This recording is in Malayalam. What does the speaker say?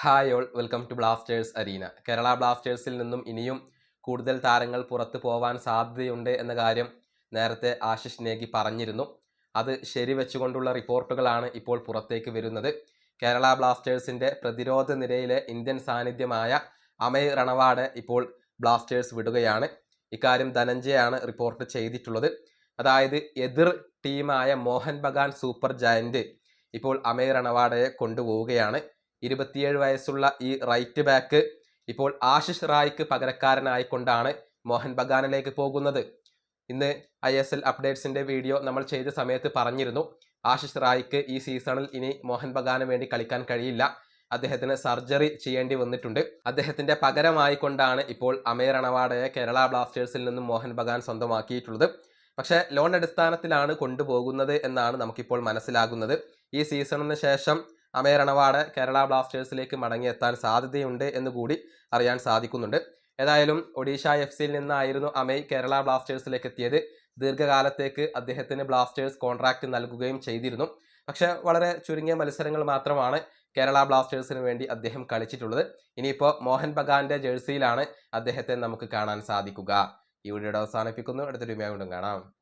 Hi all welcome to Blasters arena Kerala ബ്ലാസ്റ്റേഴ്സിൽ നിന്നും ഇനിയും കൂടുതൽ താരങ്ങൾ പുറത്തു പോവാൻ സാധ്യതയുണ്ട് എന്ന കാര്യം നേരത്തെ ആശിഷ് നേഗി പറഞ്ഞിരുന്നു. അത് ശരിവെച്ചുകൊണ്ടുള്ള റിപ്പോർട്ടുകളാണ് ഇപ്പോൾ പുറത്തേക്ക് വരുന്നത്. കേരള ബ്ലാസ്റ്റേഴ്സിന്റെ പ്രതിരോധ നിരയിലെ ഇന്ത്യൻ സാന്നിധ്യമായ അമയ് റണവാഡ് ഇപ്പോൾ ബ്ലാസ്റ്റേഴ്സ് വിടുകയാണ്. ഇക്കാര്യം ധനഞ്ജയാണ് റിപ്പോർട്ട് ചെയ്തിട്ടുള്ളത്. അതായത് എതിർ ടീമായ മോഹൻ ബഗാൻ സൂപ്പർ ജയന്റ് ഇപ്പോൾ അമയ് റണവാഡയെ കൊണ്ടുപോവുകയാണ്. ഇരുപത്തിയേഴ് വയസ്സുള്ള ഈ റൈറ്റ് ബാക്ക് ഇപ്പോൾ ആശിഷ് റായ്ക്ക് പകരക്കാരനായിക്കൊണ്ടാണ് മോഹൻ ബഗാനിലേക്ക് പോകുന്നത്. ഇന്ന് ഐ എസ് എൽ അപ്ഡേറ്റ്സിന്റെ വീഡിയോ നമ്മൾ ചെയ്ത സമയത്ത് പറഞ്ഞിരുന്നു. ആശിഷ് റായ്ക്ക് ഈ സീസണിൽ ഇനി മോഹൻ ബഗാന് വേണ്ടി കളിക്കാൻ കഴിയില്ല. അദ്ദേഹത്തിന് സർജറി ചെയ്യേണ്ടി വന്നിട്ടുണ്ട്. അദ്ദേഹത്തിന്റെ പകരമായിക്കൊണ്ടാണ് ഇപ്പോൾ അമേർ അണവാഡയെ കേരള ബ്ലാസ്റ്റേഴ്സിൽ നിന്നും മോഹൻ ബഗാൻ സ്വന്തമാക്കിയിട്ടുള്ളത്. പക്ഷേ ലോൺ അടിസ്ഥാനത്തിലാണ് കൊണ്ടുപോകുന്നത് എന്നാണ് നമുക്കിപ്പോൾ മനസ്സിലാകുന്നത്. ഈ സീസണിന് ശേഷം അമേർ റണവാട് കേരള ബ്ലാസ്റ്റേഴ്സിലേക്ക് മടങ്ങിയെത്താൻ സാധ്യതയുണ്ട് എന്ന് കൂടി അറിയാൻ സാധിക്കുന്നുണ്ട്. ഏതായാലും ഒഡീഷ എഫ് സിയിൽ നിന്നായിരുന്നു അമേ കേരള ബ്ലാസ്റ്റേഴ്സിലേക്ക് എത്തിയത്. ദീർഘകാലത്തേക്ക് അദ്ദേഹത്തിന് ബ്ലാസ്റ്റേഴ്സ് കോൺട്രാക്റ്റ് നൽകുകയും ചെയ്തിരുന്നു. പക്ഷേ വളരെ ചുരുങ്ങിയ മത്സരങ്ങൾ മാത്രമാണ് കേരള ബ്ലാസ്റ്റേഴ്സിന് വേണ്ടി അദ്ദേഹം കളിച്ചിട്ടുള്ളത്. ഇനിയിപ്പോൾ മോഹൻ ബഗാന്റെ ജേഴ്സിയിലാണ് അദ്ദേഹത്തെ നമുക്ക് കാണാൻ സാധിക്കുക. ഈ വീഡിയോ അവസാനിപ്പിക്കുന്നു. അടുത്തൊരു വീണ്ടും കാണാം.